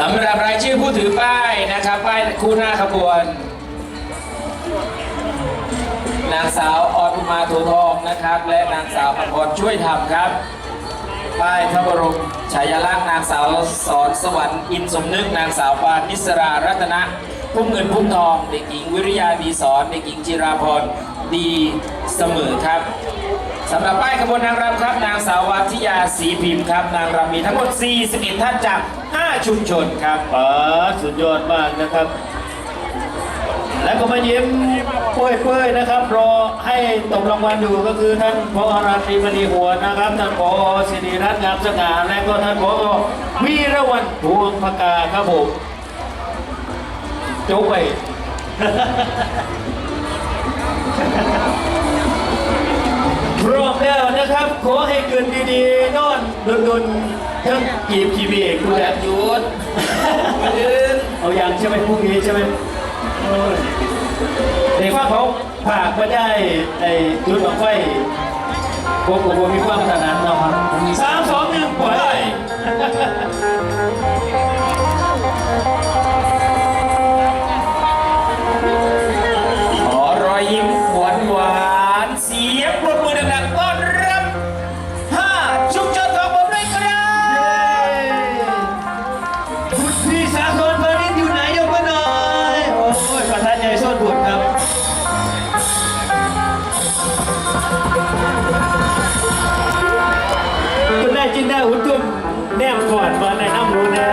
สำหรับรายชื่อผู้ถือป้ายนะครับ ป้ายคู่หน้าขบวน นางสาวออนุมาโถทองนะครับ และนางสาวอภรช่วยทำครับ ป้ายพระบรมฉายาลักษณ์นางสาวสอนสวรรค์อินสมนึกนางสาวปานนิสรารัตนะพุ่มเงินพุ่มทอง เด็กหญิงวิริยาดีสอนเด็กหญิงจิราพรดีเสมอครับ สำหรับป้ายขบวนนางรำครับ นางสาววัทิยาศรีพิมพ์ครับ นางรำมีทั้งหมด 41 ท่านจาก 5 ชุมชนครับป๋าสุดยอดมากนะครับ และก็มายิ้มเปื่อยๆนะครับ รอให้ตบรางวัลอยู่ก็คือท่านพอราตรีมณีหัวนะครับ ท่านพอสิริรัตน์งามสง่าและก็ท่านพอวีระวันพวงพกาครับผมจบไป พร้อมแล้วนะครับ ขอให้เกินดีๆ นอนดนๆทั้งกีบกีบีเอกดูแลหยุดเอาอย่างใช่ไหมพรุ่งนี้ใช่ไหมเออเด็กว่าเขาผากมาได้ไอ้จุดดอกไฟพวกผมมีความถนัดเนาะสามสองหนึ่งปล่อย ได้จินได้หุ่นตุ้มแนมก่อนมาในน้ำรู้นะ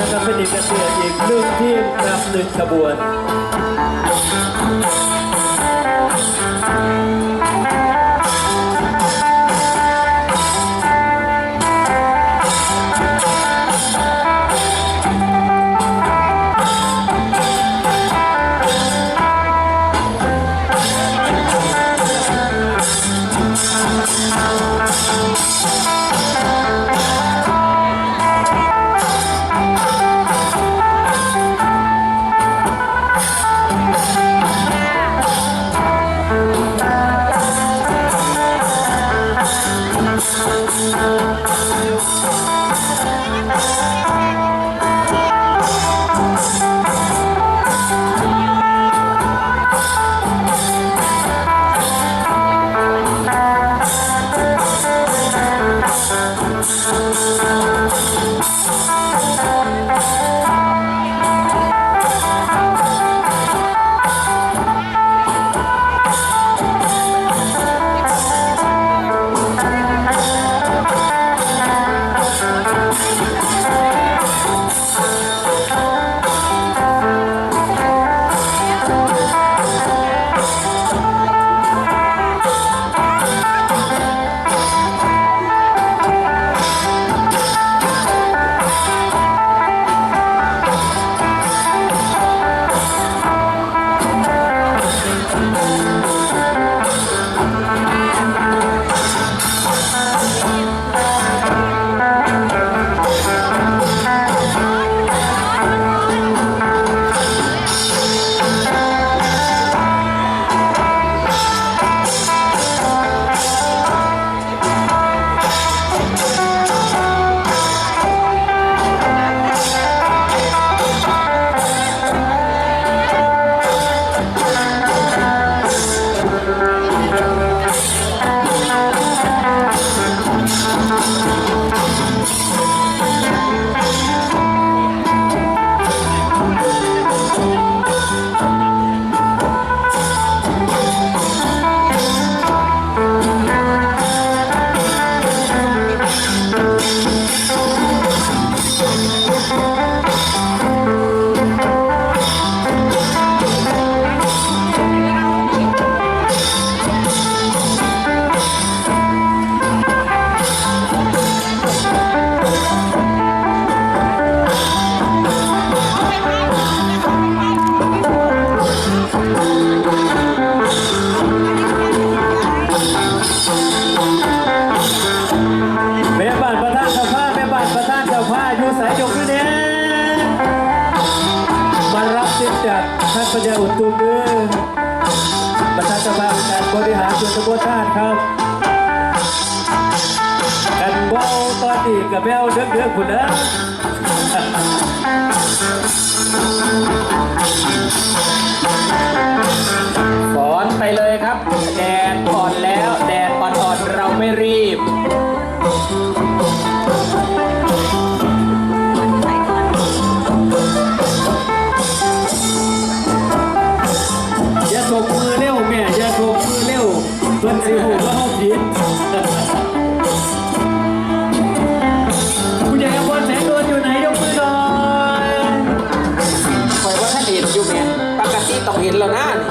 นะครับเป็นอีกเกษตรอีกหนึ่งทีมนำหนึ่งขบวน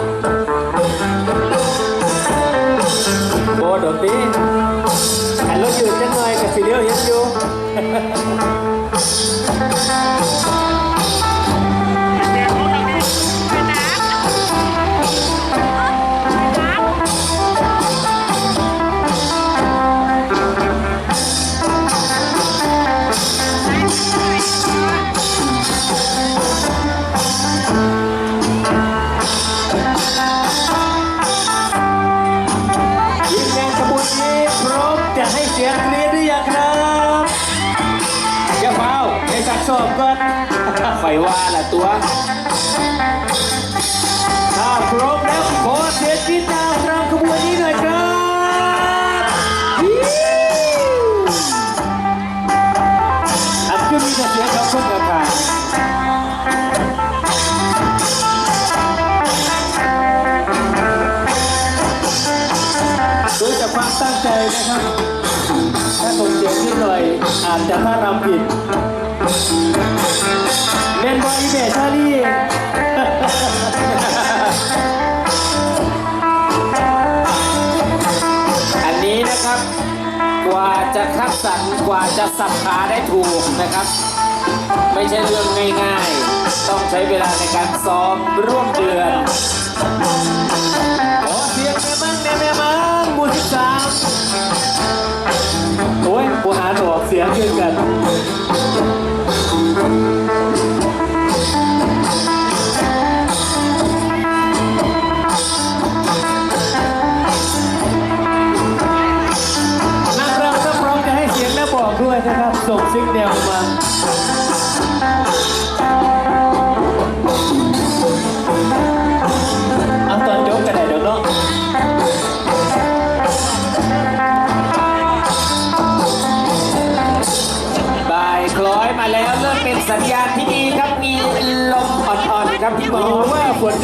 แล้วนะโบดอกตีหัน ให้เสียงกรี๊ดหรือยังครับอย่าเฝ้าให้สักสอบก่อนคอยว่าละตัว ถ้าพร้อมแล้วขอเสียงกรี๊ดตามรำขบวนนี้หน่อยครับ อาจะถ้ารำผิดเล่นบอลอีเบชาลีอันนี้นะครับ กว่าจะคัดสรรกว่าจะสับขาได้ถูกนะครับ ไม่ใช่เรื่องง่ายๆ ต้องใช้เวลาในการซ้อมร่วมเดือนขอเสียงแม่มั่งแม่แม่มั่งหมูสิบสา โอ้ยกูหาหนอกเสียงขึ้นกัน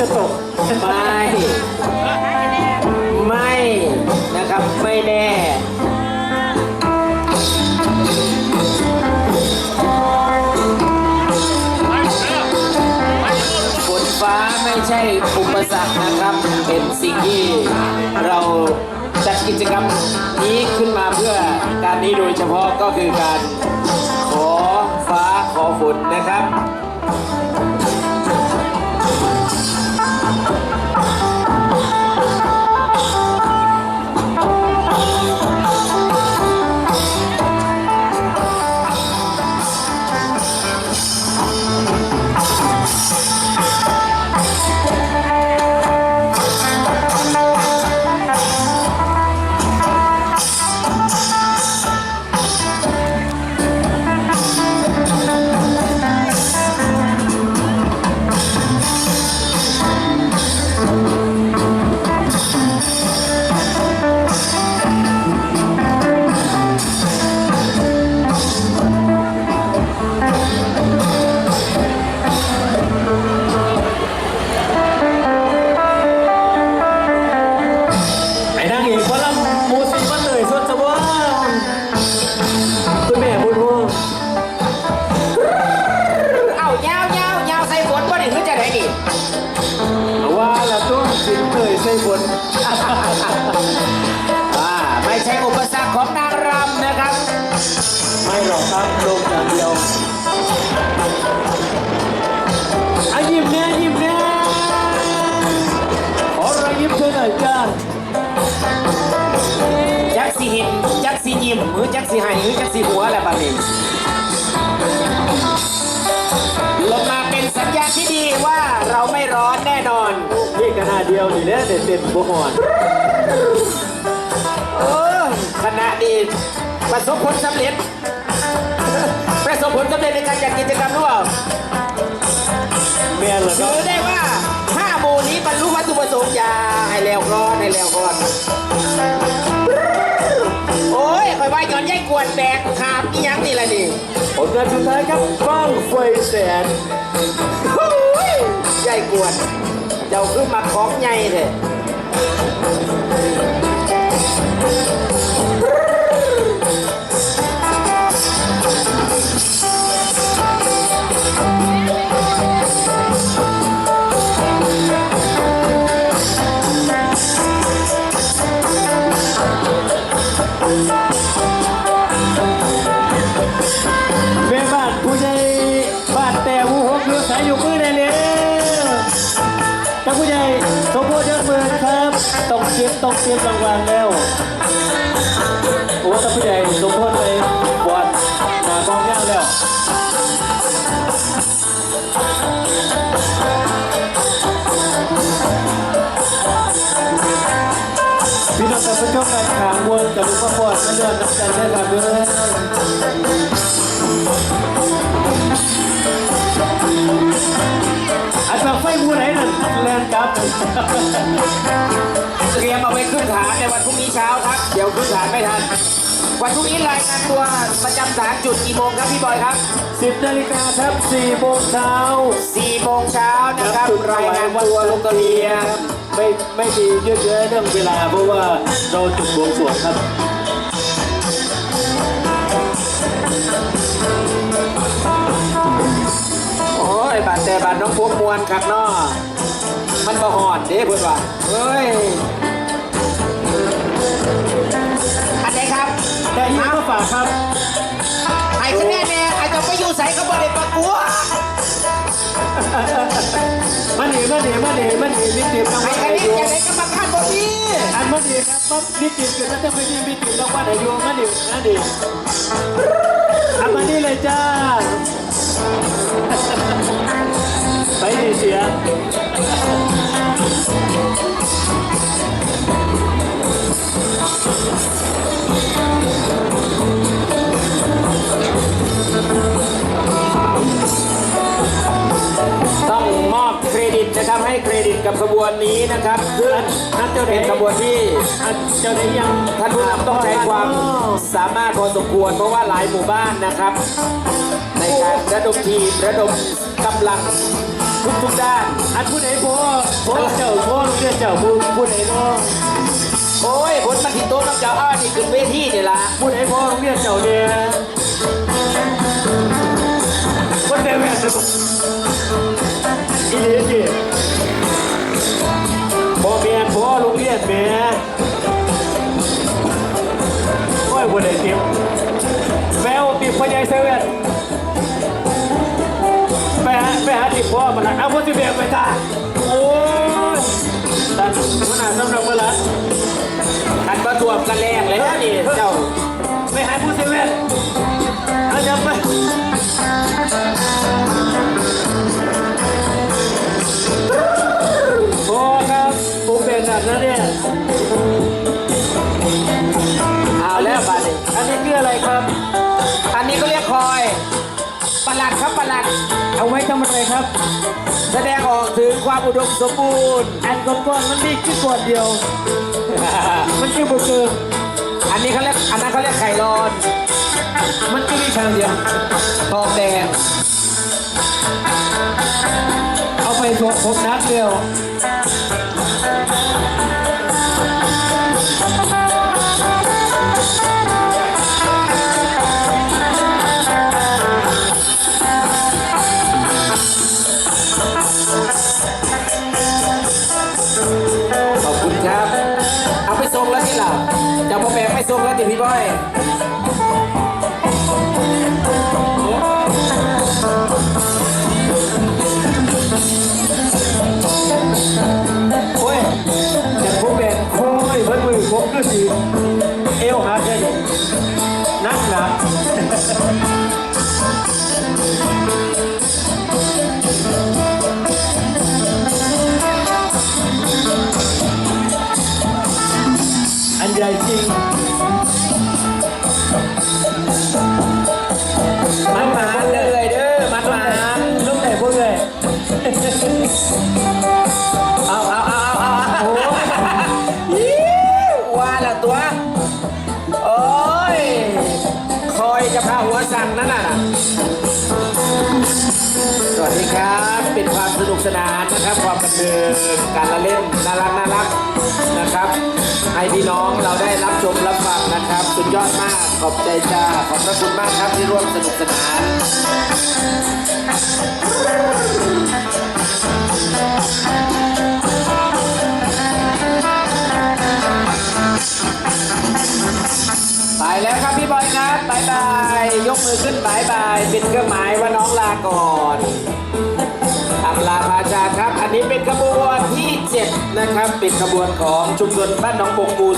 จะตกไม่ ไม่นะครับไม่แน่ฝนฟ้าไม่ใช่อุปสรรคนะครับ เป็นสิ่งที่เราจัดกิจกรรมนี้ขึ้นมาเพื่อการนี้โดยเฉพาะก็คือการขอฟ้าขอฝนนะครับ ยิ้มหรือจักสิให้หรือจักสิหัวอะไรแบบนี้ลงมาเป็นสัญญาณที่ดีว่าเราไม่ร้อนแน่นอนนี่ขนาดียวนี่แหละเด็ดเด็ดบัวหอนเออคณะนี้ประสบผลสำเร็จประสบผลสำเร็จในการจัดกิจกรรมรือเปล่าแม่นเหรอถือได้ว่าห้าโมนี้บรรลุวัตถุประสงค์อย่าให้แล้วก่อนให้แล้วก่อน กวนแบกขาดอีหยังนี่แหละนี่ผลงานสุดท้ายครับบ้างไฟแสนโอ้ยใหญ่กวน เจ้าคือมาของใหญ่เลย ต้องเก็บต้องเก็บรางวัลแล้วโอ้ท่าผู้ใหญ่สมบูรณ์ไปบอดหนากองย่างแล้วพี่น้องกับผู้ชมการขางวนกับลูกพ่อมาย้อนน้ำกันได้ครับเด้ออันแบบไฟมูไหนนั่นแลนกับ เตรียมเอาไปขึ้นฐานในวันพรุ่งนี้เช้าครับ เดี๋ยวขึ้นฐานไม่ทัน วันพรุ่งนี้รายงานตัวประจำฐานจุดกี่โมงครับพี่บอยครับสิบนาฬิกาครับสี่โมงเช้า4โมงเช้านะครับจุดรายงานตัวลงทะเบียนไม่ไม่มียืดเยื้อเรื่องเวลา เพราะว่าเราจุดบวงสรวงครับโอ้ยบาดแต่บาดน้องพวกมวลครับเนาะมันบ่หอดเด้เพื่อนว่าเฮ้ย แต่อีกก็ฝากครับไอ้คะแนนเนี่ยไอ้จะไปอยู่ใส่เขาบ่ได้ประกวดมาหนีมาหนีมาหนีมาหนีมิติรางไอ้วัลคะอาแนนยุจะได้กรรมการบ่มีอันมาหนีครับปั๊บมิติคือถ้าจะไม่มีมิติรางวัลอายุมาหนีมาหนีอันมานี่เลยจ้า ไปดีเสีย ขบวนนี้นะครับซึ่งนักเจ้าเป็เด็นกขบวนที่อันเจ้าเด็กยังท่านผู้นำต้องใช้ความสามารถพอสมควรเพราะว่าหลายหมู่บ้านนะครับ ในการระดมทีมระดมกำลังทุกๆด้าน อันผู้ใดพ่อพ่อเจ้าพ่อเรียกเจ้าผู้ผู้ใดพ่อโอ้ยผลมาถิโต๊ะน้ำเจ้าอ้อนี่ขึ้นเวทีนี่ละผู้ใดพ่อเรียกเจ้าเนี่ย เซเว่นไปหาไปหาที่พ่อมาละเอาพ่อที่เบียไปตาโอ้ยตัดขนาดสำหรับเวลาอันประทวมกันแรงเลยนี่เจ้า เอาไว้ทำอะไรครับ แสดงออกถึงความอุดมสมบูรณ์ อันก้อนๆมันมีแค่ก้อนเดียว มันคือบุกเกินอันนี้เขาเรียกอันนั้นเขาเรียกไข่ร้อน มันก็มีทางเดียวทองแดง เอาไปสวมผมนัดเดียว เอวหักแค่นี้นักหนา คอยจะพาหัวสั่นนั่นน่ะ สวัสดีครับ เป็นความสนุกสนานนะครับ ความบันเทิงการละเล่นน่ารักน่ารักนะครับให้พี่น้องเราได้รับชมรับฟังนะครับ สุดยอดมาก ขอบใจจ้า ขอบพระคุณมากครับที่ร่วมสนุกสนาน แล้วครับพี่บอยครับบายบาย ยกมือขึ้นบายบายเป็นเครื่องหมายว่าน้องลาก่อนอำลาพาจาครับ อันนี้เป็นขบวนที่ 7 นะครับ เป็นขบวนของชุมชนบ้านหนองบกหมู่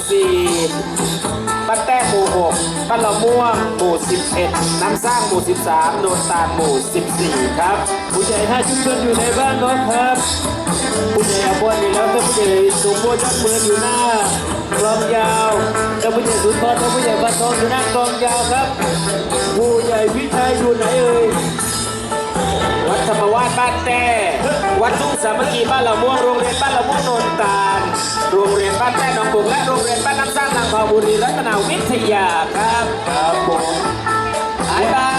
4บ้านแต้หมู่6บ้านละม่วงหมู่11 น้ำสร้างหมู่ 13โนนตาลหมู่ 14 ครับ ผู้ใหญ่ห้าชุมชนอยู่ในบ้านน้องครับ ผู้ใหญ่อาบวนนี่แล้วก็ผู้ใหญ่สมบูรณ์จักเมืองอยู่หน้า กลองยาวแล้วผู้ใหญ่สุนทรและผู้ใหญ่บ้านทองอยู่หน้ากลองยาวครับ ผู้ใหญ่พิชัยอยู่ไหนเอ่ย วัดธรรมวาสบ้านแต้วัดทุ่งสามัคคีบ้านละม่วงโรงเรียนบ้านละม่วงโนนตาล โรงเรียนบ้านแต้หนองบุกและโรงเรียนบ้านน้ำสร้างนางพาบุรีรัตนาวิทยาครับครับผมบายบา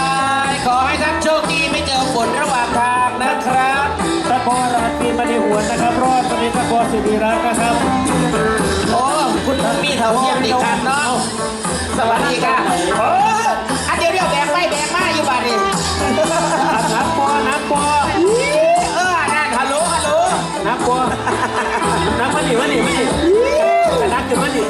ย ขอให้ท่านโชคดีไม่เจอฝนระหว่างทางนะครับตะพอราตรีมณีหวนนะครับ รอดปณิตะพอสิริรัตน์นะครับโอ้คุณ มีเท่าเทียมดีกันเนาะสวัสดีค่ะโอ้อัเดี๋ยวเดี๋ยวแบกไปแบกมาอยู่บ้านนี่นักปอนักปอเออนั่ฮัลโหลฮัลโหลนักปอนักมันนี่มันนี่มันนี่นักคือมันนี่